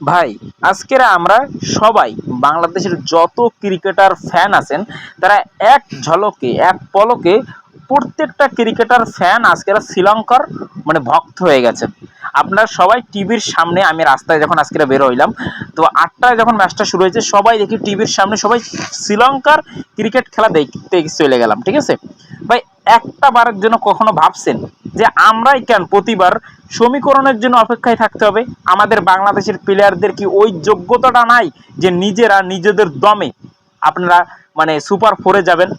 ভাই, আজকের আমরা সবাই বাংলাদেশের যত ক্রিকেটার ফ্যান আছেন, তারা এক ঝলকে, এক পলকে প্রত্যেকটা ক্রিকেটার ফ্যান আজকের শ্রীলঙ্কার মানে ভক্ত হয়ে গেছে আপনারা সবাই টিভির সামনে, আমি রাস্তায় যখন আজকে বের হইলাম, তো আটটায় যখন ম্যাচটা শুরু হয়েছে, সবাই দেখি টিভির সামনে সবাই শ্রীলঙ্কার ক্রিকেট খেলা দেখতে চলে গেলাম, ঠিক আছে? ভাই, একটা বারের জন্য কখনো ভাবছেন যে আমরাই কেন প্রতিবার সমীকরণের জন্য অপেক্ষায় থাকতে হবে। আমাদের বাংলাদেশের প্লেয়ারদের কি ওই যোগ্যতাটা নাই যে নিজেরা নিজেদের দমে আপনারা মানে সুপার ফোরে যাবেন?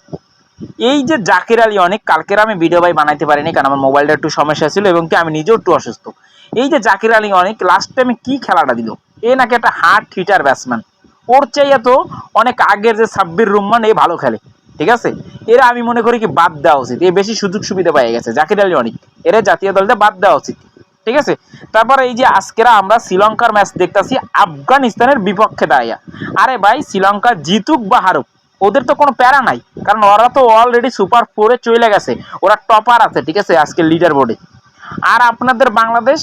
এই যে জাকির আলী অনেক, কালকের আমি ভিডিও ভাই বানাইতে পারিনি কারণ আমার মোবাইলটা একটু সমস্যা ছিল এবং কি আমি নিজেও একটু অসুস্থ। এই যে জাকির আলী অনেক লাস্ট টাইমে কি খেলাটা দিল? এ নাকি একটা হার্ট হিটার ব্যাটসম্যান ওর চাইয়া তো অনেক আগের যে সাব্বির রহমান, এ ভালো খেলে। ঠিক আছে? এরা আমি মনে করি কি বাদ দেওয়া উচিত। এ বেশি সুযোগ সুবিধা পেয়ে গেছে। জাকির আলী অনেক। এরা জাতীয় দলটা বাদ দেওয়া উচিত। ঠিক আছে? তারপরে এই যে আজকেরা আমরা শ্রীলঙ্কার ম্যাচ দেখতাছি আফগানিস্তানের বিপক্ষে দাঁড়িয়ে আরে ভাই, শ্রীলঙ্কা জিতুক বা হারুক, ওদের তো কোনো প্যারা নাই। কারণ ওরা তো অলরেডি সুপার ফোরে চলে গেছে, ওরা টপার আছে, ঠিক আছে আজকে লিডার বোর্ডে আর আপনাদের বাংলাদেশ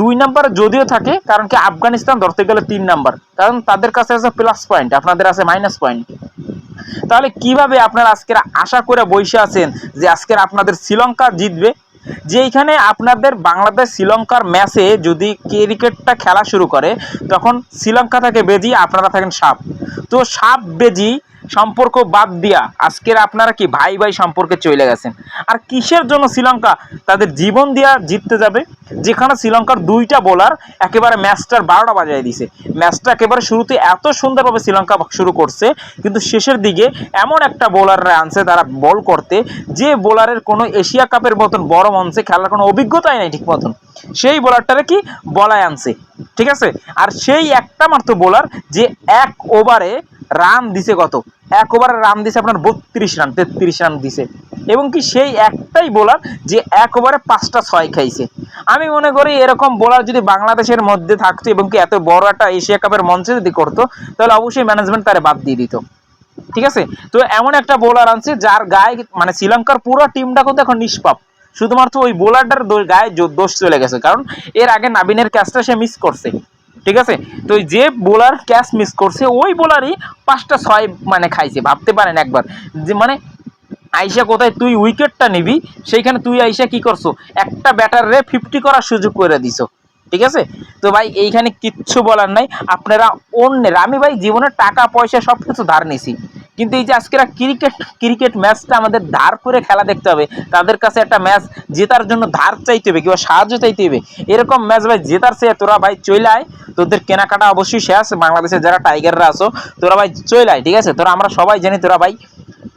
দুই নাম্বার যদিও থাকে, কারণ কি আফগানিস্তান ধরতে গেলে তিন নাম্বার কারণ তাদের কাছে আছে প্লাস পয়েন্ট আপনাদের আছে মাইনাস পয়েন্ট তাহলে কীভাবে আপনারা আজকের আশা করে বসে আছেন যে আজকের আপনাদের শ্রীলঙ্কা জিতবে? যে এইখানে আপনাদের বাংলাদেশ শ্রীলঙ্কার ম্যাচে যদি ক্রিকেটটা খেলা শুরু করে, তখন শ্রীলঙ্কা থাকে বেজি, আপনারা থাকেন সাপ। তো সাপ, বেজি সম্পর্ক বাদ দিয়া আজকের আপনারা কি ভাই ভাই সম্পর্কে চলে গেছেন? আর কিসের জন্য শ্রীলঙ্কা তাদের জীবন দিয়া জিততে যাবে? যেখানে শ্রীলঙ্কার দুইটা বোলার একেবারে ম্যাচটার বারোটা বাজায় দিছে। ম্যাচটা একেবারে শুরুতে এত সুন্দরভাবে শ্রীলঙ্কা শুরু করছে, কিন্তু শেষের দিকে এমন একটা বোলাররা আনছে তারা বল করতে, যে বোলারের কোনো এশিয়া কাপের মতন বড় মঞ্চে খেলার কোনো অভিজ্ঞতাই নেই ঠিক মতন সেই বোলারটারে কি বলায় আনছে, ঠিক আছে? আর সেই একটা মাত্র বোলার যে এক ওভারে রান দিছে কত এক ওভারে রান দিছে আপনার বত্রিশ রান, তেত্রিশ রান দিছে। এবং কি সেই একটাই বোলার যে এক ওভারে পাঁচটা ছয় খাইছে। আমি মনে করি এরকম বোলার যদি বাংলাদেশের মধ্যে থাকতো এবং কি এত বড় একটা এশিয়া কাপের মঞ্চে যদি করতো, তাহলে অবশ্যই ম্যানেজমেন্ট তারে বাদ দিয়ে দিত। ঠিক আছে? তো এমন একটা বোলার আনছে যার গায়ে মানে শ্রীলঙ্কার পুরো টিমটা কিন্তু এখন নিষ্পাপ। শুধুমাত্র ওই বোলারটার গায়ে দোষ চলে গেছে। কারণ এর আগে নাবিনের ক্যাচটা সে মিস করছে। ঠিক আছে? তো যে বোলার ক্যাচ মিস করছে, ওই বোলারই পাঁচটা ছয় মানে খাইছে, ভাবতে পারেন একবার। যে মানে আইসা কোথায়, তুই উইকেটটা নিবি, সেইখানে তুই আইসা কি করছ? একটা ব্যাটারে ফিফটি করার সুযোগ করে দিছো, ঠিক আছে? তো ভাই, এইখানে কিচ্ছু বলার নাই। আপনারা অন্যের, আমি ভাই জীবনে টাকা, পয়সা সব কিছু ধার নিছি। কিন্তু এই যে আজকের ক্রিকেট ক্রিকেট ম্যাচটা আমাদের ধার করে খেলা দেখতে হবে। তাদের কাছে একটা ম্যাচ জেতার জন্য ধার চাইতে হবে, কিংবা সাহায্য চাইতে হবে। এরকম ম্যাচ ভাই জেতার চেয়ে তোরা ভাই চলে আয়। তোদের কেনাকাটা অবশ্যই শেষ। বাংলাদেশের যারা টাইগাররা আসো তোরা ভাই চলে আয়, ঠিক আছে? তোরা আমরা সবাই জানি তোরা ভাই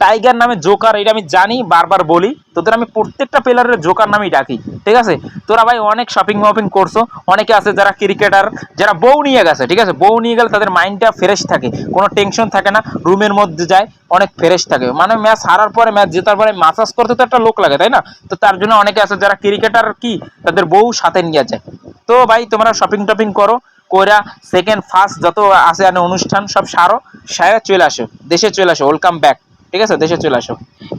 টাইগার নামে জোকার, এটা আমি জানি, বারবার বলি। তোদের আমি প্রত্যেকটা প্লেয়ারের জোকার নামেই ডাকি, ঠিক আছে? তোরা ভাই অনেক শপিং মপিং করছ, অনেকে আছে যারা ক্রিকেটার যারা বউ নিয়ে গেছে, ঠিক আছে? বউ নিয়ে গেলে তাদের মাইন্ডটা ফ্রেশ থাকে, কোনো টেনশন থাকে না রুমের মধ্যে যায়, অনেক ফ্রেশ থাকে। মানে ম্যাচ হারার পরে ম্যাচ জেতার পরে মাসাজ করতে তো একটা লোক লাগে, তাই না? তো তার জন্য অনেকে আছে যারা ক্রিকেটার কি, তাদের বউ সাথে নিয়ে যায়। তো ভাই, তোমরা শপিং টপিং করো, কইরা সেকেন্ড ফার্স্ট যত আছে মানে অনুষ্ঠান সব সারো সারা চলে আসো, দেশে চলে আসো ওয়েলকাম ব্যাক ঠিক আছে, দেশে চলে আসো।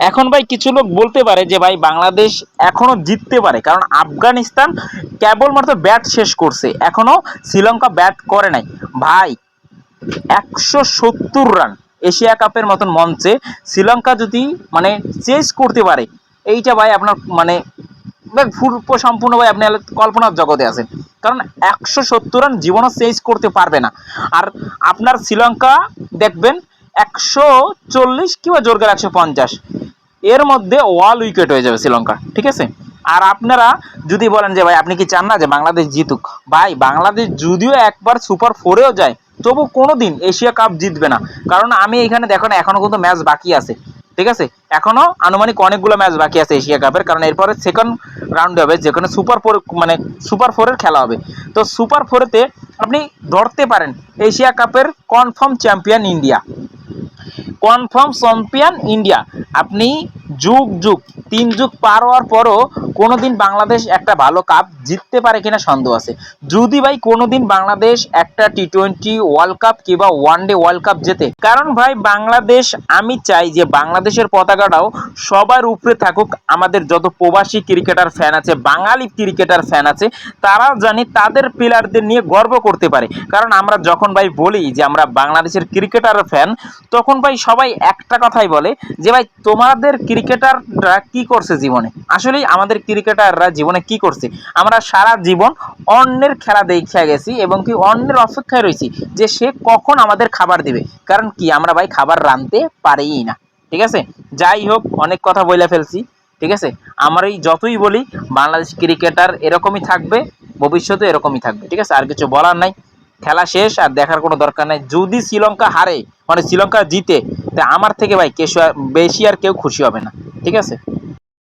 এখন ভাই কিছু লোক বলতে পারে যে ভাই বাংলাদেশ এখনও জিততে পারে, কারণ আফগানিস্তান কেবলমাত্র ব্যাট শেষ করছে, এখনও শ্রীলঙ্কা ব্যাট করে নাই। ভাই, একশো সত্তর রান এশিয়া কাপের মতন মঞ্চে শ্রীলঙ্কা যদি মানে চেস করতে পারে, এইটা ভাই আপনার মানে ফুল সম্পূর্ণ ভাই আপনি কল্পনার জগতে আছেন। কারণ একশো সত্তর রান জীবনও চেঞ্জ করতে পারবে না। আর আপনার শ্রীলঙ্কা দেখবেন একশো চল্লিশ কিংবা জোর একশো পঞ্চাশ। এর মধ্যে ওয়াল উইকেট হয়ে যাবে শ্রীলঙ্কা ঠিক আছে? আর আপনারা যদি বলেন যে, ভাই, আপনি কি চান না যে বাংলাদেশ জিতুক? ভাই, বাংলাদেশ যদিও একবার সুপার ফোরেও যায়, তবু কোনো দিন এশিয়া কাপ জিতবে না। কারণ আমি এখানে দেখো না, এখনও কিন্তু ম্যাচ বাকি আছে, ঠিক আছে? এখনও আনুমানিক অনেকগুলো ম্যাচ বাকি আছে এশিয়া কাপের কারণ এরপরে সেকেন্ড রাউন্ড হবে, যেখানে সুপার ফোর মানে সুপার ফোরের খেলা হবে। তো সুপার ফোরেতে আপনি ধরতে পারেন এশিয়া কাপের confirm champion India confirm champion India আপনি যুগ যুগ, তিন যুগ পার হওয়ার পরও কোনোদিন বাংলাদেশ একটা ভালো কাপ জিততে পারে কিনা সন্দেহ আছে। যদি ভাই কোনোদিন বাংলাদেশ একটা টি টোয়েন্টি ওয়ার্ল্ড কাপ কিংবা ওয়ান ডে ওয়ার্ল্ড কাপ জেতে, কারণ ভাই বাংলাদেশ, আমি চাই যে বাংলাদেশের পতাকাটাও সবার উপরে থাকুক, আমাদের যত প্রবাসী ক্রিকেটার ফ্যান আছে, বাঙালি ক্রিকেটার ফ্যান আছে, তারা জানি তাদের প্লেয়ারদের নিয়ে গর্ব করতে পারে। কারণ আমরা যখন ভাই বলি যে আমরা বাংলাদেশের ক্রিকেটার ফ্যান তখন ভাই সবাই একটা কথাই বলে যে ভাই তোমাদের ক্রিকেটাররা কি করছে জীবনে? আসলেই আমাদের ক্রিকেটাররা জীবনে কি করছে? আমরা সারা জীবন অন্যের খেলা দেখে গেছি এবং কি অন্যের অপেক্ষায় রয়েছি যে সে কখন আমাদের খাবার দেবে। কারণ কি, আমরা ভাই খাবার রাঁধতে পারিই না। ঠিক আছে? যাই হোক, অনেক কথা বলে ফেলছি। ঠিক আছে? আমার এই যতই বলি, বাংলাদেশ ক্রিকেটার এরকমই থাকবে ভবিষ্যতে এরকমই থাকবে। ঠিক আছে? আর কিছু বলার নাই। খেলা শেষ, আর দেখার কোনো দরকার নাই। যদি শ্রীলঙ্কা হারে মানে শ্রীলঙ্কা জিতে তা আমার থেকে ভাই কেশু বেশি আর কেউ খুশি হবে না ঠিক আছে?